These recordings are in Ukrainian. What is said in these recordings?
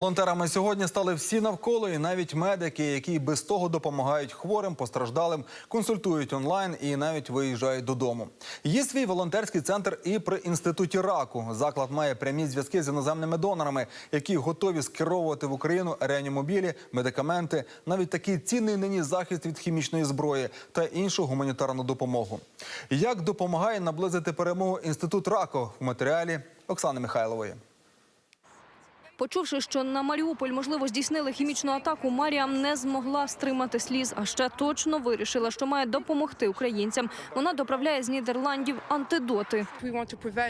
Волонтерами сьогодні стали всі навколо, і навіть медики, які без того допомагають хворим, постраждалим, консультують онлайн і навіть виїжджають додому. Є свій волонтерський центр і при інституті раку. Заклад має прямі зв'язки з іноземними донорами, які готові скеровувати в Україну реанімобілі, медикаменти, навіть такий цінний нині захист від хімічної зброї та іншу гуманітарну допомогу. Як допомагає наблизити перемогу інститут раку в матеріалі Оксани Михайлової. Почувши, що на Маріуполь можливо здійснили хімічну атаку, Маріам не змогла стримати сліз, а ще точно вирішила, що має допомогти українцям. Вона доправляє з Нідерландів антидоти.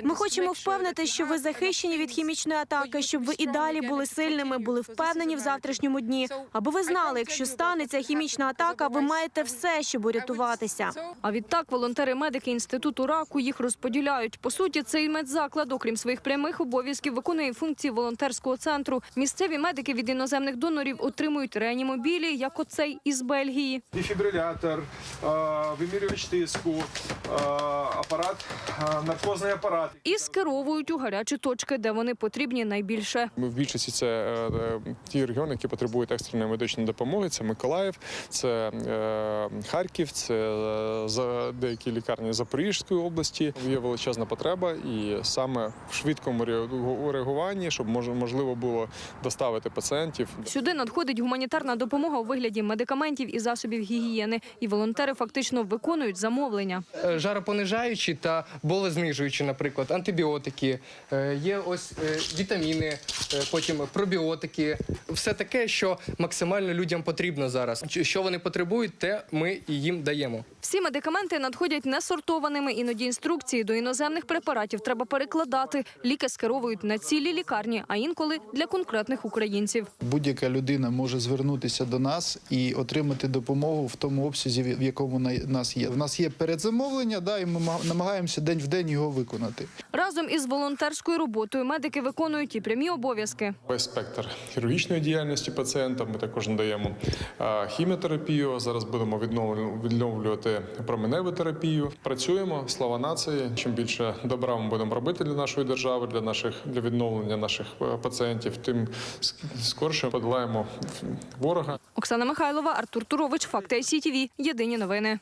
Ми хочемо впевнити, що ви захищені від хімічної атаки, щоб ви і далі були сильними, були впевнені в завтрашньому дні. Аби ви знали, якщо станеться хімічна атака, ви маєте все, щоб урятуватися. А відтак волонтери-медики інституту раку їх розподіляють. По суті, цей медзаклад, окрім своїх прямих обов'язків, виконує функції волонтерського центру. Місцеві медики від іноземних донорів отримують реанімобілі, як оцей із Бельгії. дефібрилятор, е, вимірювач тиску, е, апарат, е, наркозний апарат. І скеровують у гарячі точки, де вони потрібні найбільше. В більшості це ті регіони, які потребують екстреної медичної допомоги. Це Миколаїв, це Харків, це за деякі лікарні Запорізької області. Є величезна потреба, і саме в швидкому реагу- реагуванні, щоб мож- можливо було доставити пацієнтів. Сюди надходить гуманітарна допомога у вигляді медикаментів і засобів гігієни. І волонтери фактично виконують замовлення. Е, жаропонижаючі та болезнижуючі, наприклад, антибіотики, е, є ось е, вітаміни, потім пробіотики, все таке, що максимально людям потрібно зараз. Що вони потребують, те ми і їм даємо. Всі медикаменти надходять несортованими. Іноді інструкції до іноземних препаратів треба перекладати. Ліки скеровують на цілі лікарні, а інколи для конкретних українців. Будь-яка людина може звернутися до нас і отримати допомогу в тому обсязі, в якому на- нас є. В нас є передзамовлення, да, і ми намагаємося день в день його виконати. Разом із волонтерською роботою медики виконують і прямі обов'язки. Весь спектр хірургічної діяльності пацієнта. Ми також надаємо хіміотерапію. Зараз будемо відновлю- відновлювати променеву терапію. Працюємо, слава нації. Чим більше добра ми будемо робити для нашої держави, для наших для відновлення наших е, пацієнтів, тим ск- скорше подолаємо ворога. Оксана Михайлова, Артур Турович, Факти ICTV. Єдині новини.